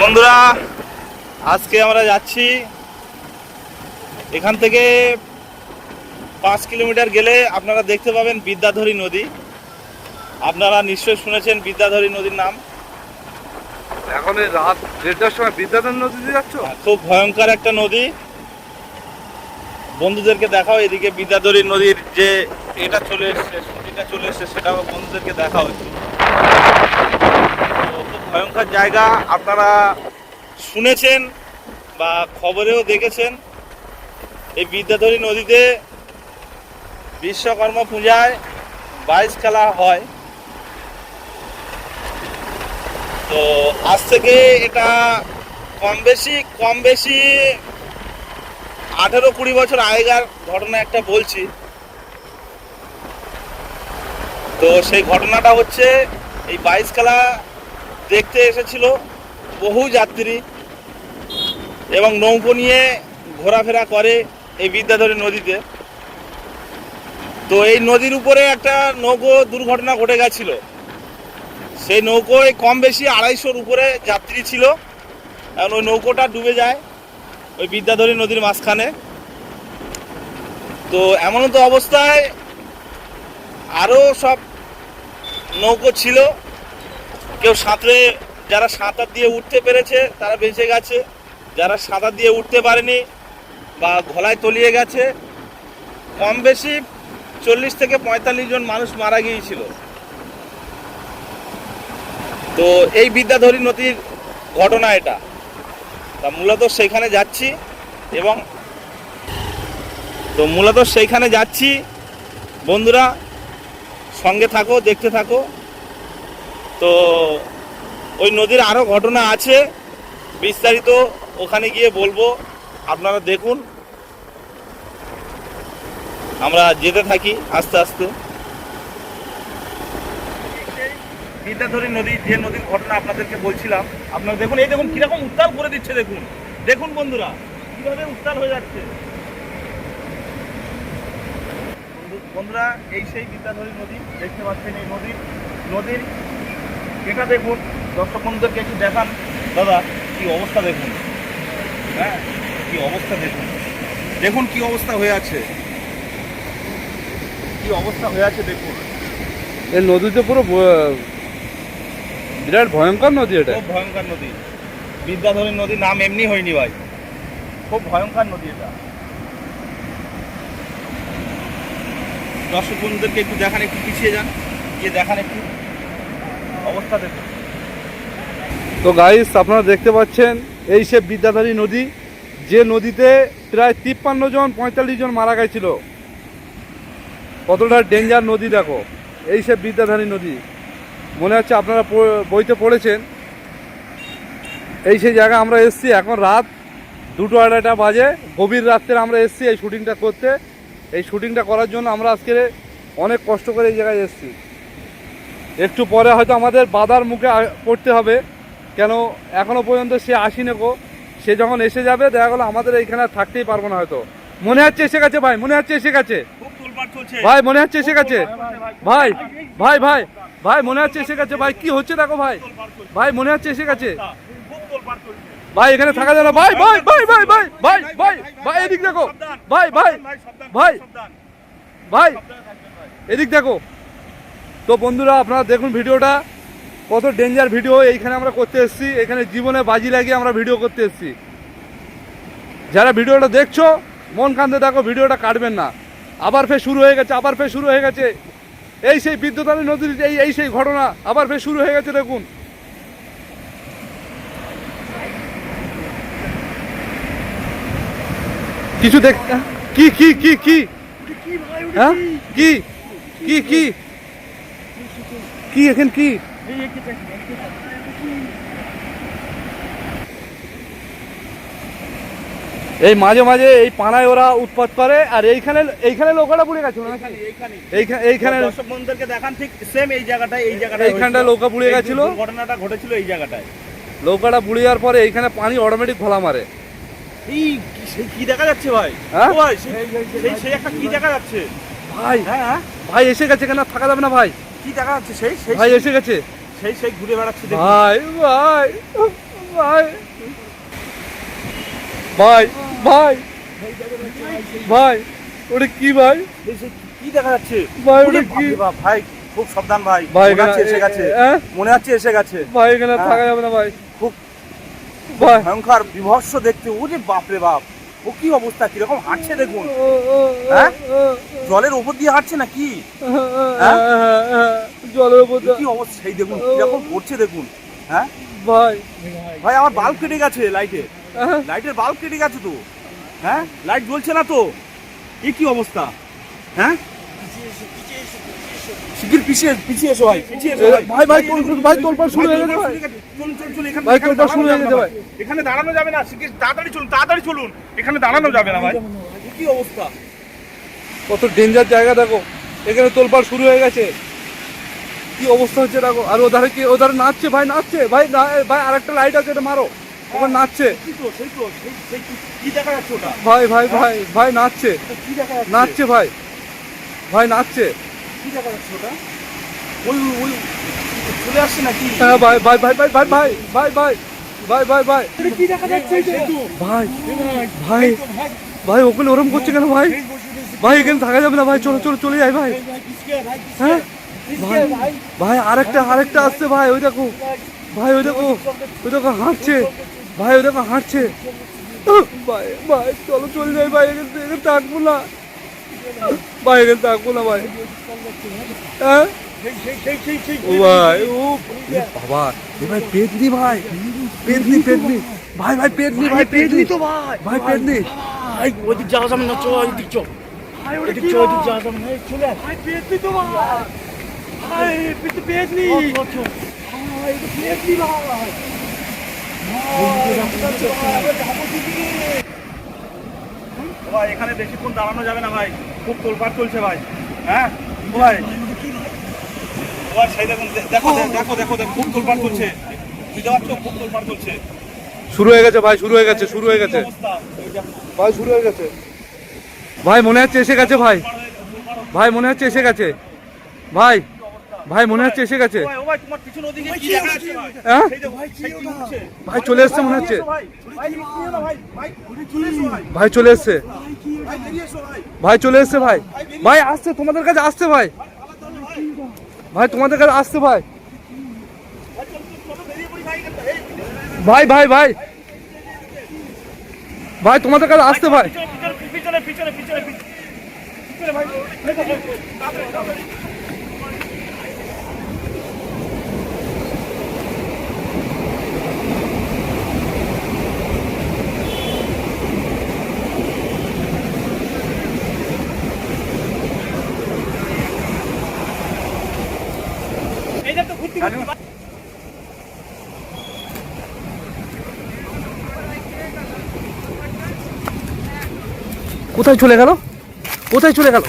বন্ধুরা আজকে আমরা যাচ্ছি এখান থেকে পাঁচ কিলোমিটার গেলে আপনারা দেখতে পাবেন বিদ্যাধরী নদী। আপনারা নিশ্চয়ই শুনেছেন বিদ্যাধরী নদীর নাম। এখন রাত দেড়টার সময় বিদ্যাধর নদীতে যাচ্ছ? খুব ভয়ঙ্কর একটা নদী। বন্ধুদেরকে দেখাও এদিকে বিদ্যাধরী নদীর যে এটা চলে এসছে নদীটা চলে এসছে সেটাও বন্ধুদেরকে দেখাও একটু। ভয়ঙ্কর জায়গা, আপনারা শুনেছেন বা খবরেও দেখেছেন, এই বিদ্যাধরী নদীতে বিশ্বকর্মা পূজায় বাইশ খেলা হয়। তো আজ থেকে এটা কম বেশি কম বেশি আঠেরো কুড়ি বছর আগেকার ঘটনা একটা বলছি। তো সেই ঘটনাটা হচ্ছে, এই বাইশ খেলা দেখতে এসেছিল বহু যাত্রী এবং নৌকো নিয়ে ঘোরাফেরা করে এই বিদ্যাধরী নদীতে। তো এই নদীর উপরে একটা নৌকো দুর্ঘটনা ঘটে গেছিল। সেই নৌকোয় কম বেশি আড়াইশোর উপরে যাত্রী ছিল। এখন ওই নৌকোটা ডুবে যায় ওই বিদ্যাধরী নদীর মাঝখানে। তো এমন তো অবস্থায় আরও সব নৌকো ছিল। কেউ সাঁতরে, যারা সাঁতার দিয়ে উঠতে পেরেছে, তারা বেঁচে গেছে। যারা সাঁতার দিয়ে উঠতে পারেনি বা গলায় তলিয়ে গেছে, কম বেশি চল্লিশ থেকে পঁয়তাল্লিশ জন মানুষ মারা গিয়েছিল। তো এই বিদ্যাধরী নদীর ঘটনা এটা। তা মূলত সেইখানে যাচ্ছি এবং তো মূলত সেইখানে যাচ্ছি। বন্ধুরা, সঙ্গে থাকো, দেখতে থাকো। তো ওই নদীর আরও ঘটনা আছে, বিস্তারিত ওখানে গিয়ে বলব, আপনারা দেখুন। আমরা যেতে থাকি আস্তে আস্তে। বিদ্যাধরী নদী, যে নদীর ঘটনা আপনাদেরকে বলছিলাম, আপনারা দেখুন, এই দেখুন কীরকম উত্তাল করে দিচ্ছে, দেখুন। দেখুন বন্ধুরা, কীভাবে উত্তাল হয়ে যাচ্ছে। বন্ধু- বন্ধুরা, এই সেই বিদ্যাধরী নদী, দেখতে পাচ্ছেন এই নদীর নদীর এটা দেখুন দর্শক বন্ধুদেরকে একটু দেখান। দাদা কি অবস্থা দেখুন? হ্যাঁ কি অবস্থা দেখুন। দেখুন কি অবস্থা হয়ে আছে। কি অবস্থা হয়ে আছে দেখুন। এই নদীতে পুরো বিরাট ভয়ঙ্কর নদী এটা। খুব ভয়ঙ্কর নদী। বিদ্যাধরী নদীর নাম এমনি হয়নি ভাই। খুব ভয়ঙ্কর নদী এটা। দর্শক বন্ধুদেরকে একটু দেখান একটু পিছিয়ে যান। গিয়ে দেখান একটু। অবস্থা দেখুন। তো গাইস আপনারা দেখতে পাচ্ছেন, এই সে বিদ্যাধারী নদী, যে নদীতে প্রায় তিপ্পান্ন জন, পঁয়তাল্লিশ জন মারা গেছিল। কতটা ডেঞ্জার নদী দেখো, এই সে বিদ্যাধারী নদী। মনে হচ্ছে আপনারা বইতে পড়েছেন। এই সেই জায়গা আমরা এসছি, এখন রাত দুটো আড়াইটা বাজে, গভীর রাত্রে আমরা এসছি এই শুটিংটা করতে। এই শুটিংটা করার জন্য আমরা আজকে অনেক কষ্ট করে এই জায়গায় এসছি। একটু পরে হয়তো আমাদের বাধার মুখে পড়তে হবে কেন এখনও পর্যন্ত সে আসিনি গো সে যখন এসে যাবে দেখা গেলো আমাদের এইখানে থাকতেই পারব না হয়তো মনে হচ্ছে এসে গেছে ভাই মনে হচ্ছে এসে গেছে ভাই মনে হচ্ছে এসে গেছে ভাই ভাই ভাই ভাই মনে হচ্ছে এসে গেছে ভাই কি হচ্ছে দেখো ভাই ভাই মনে হচ্ছে এসে গেছে ভাই এখানে থাকা যাবে না ভাই ভাই ভাই ভাই ভাই ভাই ভাই ভাই এদিক দেখো ভাই ভাই ভাই ভাই এদিক দেখো তো বন্ধুরা আপনারা দেখুন ভিডিওটা। কত ডেঞ্জার ভিডিও এইখানে আমরা করতে এসেছি। এখানে জীবনে বাজি লাগিয়ে আমরা ভিডিও করতে এসেছি। যারা ভিডিওটা দেখছ মন কান্দে দেখো ভিডিওটা কাটবেন না। আবার ফের শুরু হয়ে গেছে আবার ফের শুরু হয়ে গেছে। এই সেই বিদ্যুতালী নদীর এই এই সেই ঘটনা আবার ফের শুরু হয়ে গেছে দেখুন। কিছু দেখ কি কি কি কি? হ্যাঁ? কি? কি কি? কি এখন কি? এই মাঝে মাঝে এই পানায় ওরা উৎপাত করে আর এইখানে এইখানে লোকেরা পুড়ে গেছিল এইখানে বন্ধুদেরকে দেখান ঠিক সেম এই জায়গাটায় এই জায়গাটায় এইখানটায় হয়েছিল। নৌকা পুড়ে গেছিল। ঘটনাটা ঘটেছিল এই জায়গাটায়। নৌকাটা পুড়ে যাওয়ার পরে এইখানে পানি অটোমেটিক ঘোলা মারে। এই কি- দেখা যাচ্ছে ভাই? হ্যাঁ? ভাই সেই একটা কি দেখা যাচ্ছে? ভাই হ্যাঁ হ্যাঁ। ভাই এসে গেছে কেন? থাকা যাবে না ভাই? কি দেখা যাচ্ছে? সেই সেই ভাই এসে গেছে। সেই সেই ঘুরে বেড়াচ্ছে ভাই ভাই ভাই। ভাই ভাই ভাই ওটা কি ভাই? কি দেখা যাচ্ছে? ভাই ওটা কি? ভাই খুব সাবধান ভাই। ভাই হচ্ছে এসে গেছে। হ্যাঁ? মনে হচ্ছে এসে গেছে। ভাই এখানে হ্যাঁ। থাকা যাবে না ভাই। খুব ভাই। ভয়ঙ্কর বিভৎস দেখতে। ও যে বাপরে বাপ। ও কি অবস্থা? কীরকম হাঁটছে দেখুন। হ্যাঁ? জলের উপর দিয়ে হাঁটছে না কি হ্যাঁ, হ্যাঁ, জলের উপর কি অবস্থা? সেই দেখুন কীরকম পড়ছে দেখুন। হ্যাঁ? ভাই। ভাই আমার বাল্ব কেটে গেছে লাইটে। লাইটের বাল্ব কেটে গেছে তো। হ্যাঁ? লাইট জ্বলছে না তো? এ কি অবস্থা? হ্যাঁ? শিগগির পিছিয়ে পিছিয়ে এসো ভাই পিছিয়ে এসো ভাই। ভাই ভাই তোল- ভাই শুরু হয়ে গেছে ভাই চলুন, চলুন, চলুন, এখানে- ভাই, শুরু হয়ে গেছে না। এখানে দাঁড়ানো যাবে না শিগগির তাড়াতাড়ি চলুন তাড়াতাড়ি চলুন। এখানে দাঁড়ানো যাবে না ভাই। কি অবস্থা? কত ডেঞ্জার জায়গা দেখো। এখানে শুরু হয়ে গেছে। কি অবস্থা হচ্ছে দেখো। আর ওধারে কি ওধারে নাচছে ভাই নাচছে। ভাই ভাই আরেকটা লাইট আছে এটা মারো। ওখানে নাচছে। যাচ্ছে ওটা? ভাই ভাই ভাই ভাই নাচছে। নাচছে ভাই। ভাই নাচছে। কি দেখা যাচ্ছে ওটা ওই ওই চলে আসছে নাকি হ্যাঁ ভাই ভাই ভাই ভাই ভাই ভাই ভাই ভাই ভাই ভাই ভাই কি দেখা যাচ্ছে ভাই ভাই ভাই ওখানে ওরম করছে কেন ভাই ভাই এখানে থাকা যাবে না ভাই চলো চলো চলে যাই ভাই হ্যাঁ ভাই ভাই আরেকটা আরেকটা আসছে ভাই ওই দেখো ভাই ওই দেখো ওই দেখো হাঁটছে ভাই ওই দেখো হাঁটছে ভাই ভাই চলো চলে যাই ভাই এখানে থাকব না এখানে থাকব না ভাই হ্যাঁ? ও ভাই ও এ বাবা এ ভাই পেতনি ভাই। পেতনি পেতনি। ভাই ভাই পেতনি ভাই পেতনি তো ভাই। ভাই পেতনি। ভাই ওইদিক যাওয়া যাবে না চল ওইদিক চল। ওইদিক চল ওইদিক যাওয়া যাবে না চলে ভাই পেতনি তো ভাই। ভাই পেতনি পেতনি। ভাই পেতনি ভাই। ভাই এখানে বেশিক্ষণ দাঁড়ানো যাবে না ভাই। খুব তোলপাড় চলছে ভাই। হ্যাঁ ভাই। ভাই সেই দেখুন দেখো দেখো দেখো দেখো খুব তোলপাড় চলছে। বুঝতে পারছ? খুব চলছে। শুরু হয়ে গেছে ভাই শুরু হয়ে গেছে শুরু হয়ে গেছে। ভাই শুরু হয়ে গেছে। ভাই মনে হচ্ছে এসে গেছে ভাই। ভাই মনে হচ্ছে এসে গেছে। ভাই ভাই মনে হচ্ছে এসে গেছে ভাই চলে এসছে মনে হচ্ছে ভাই চলে এসছে ভাই চলে এসছে ভাই ভাই আসছে তোমাদের কাছে আসছে ভাই ভাই তোমাদের কাছে আসছে ভাই ভাই ভাই ভাই ভাই তোমাদের কাছে আসতে ভাই পিছনে পিছনে পিছনে পিছনে ভাই কোথায় চলে গেল? কোথায় চলে গেল?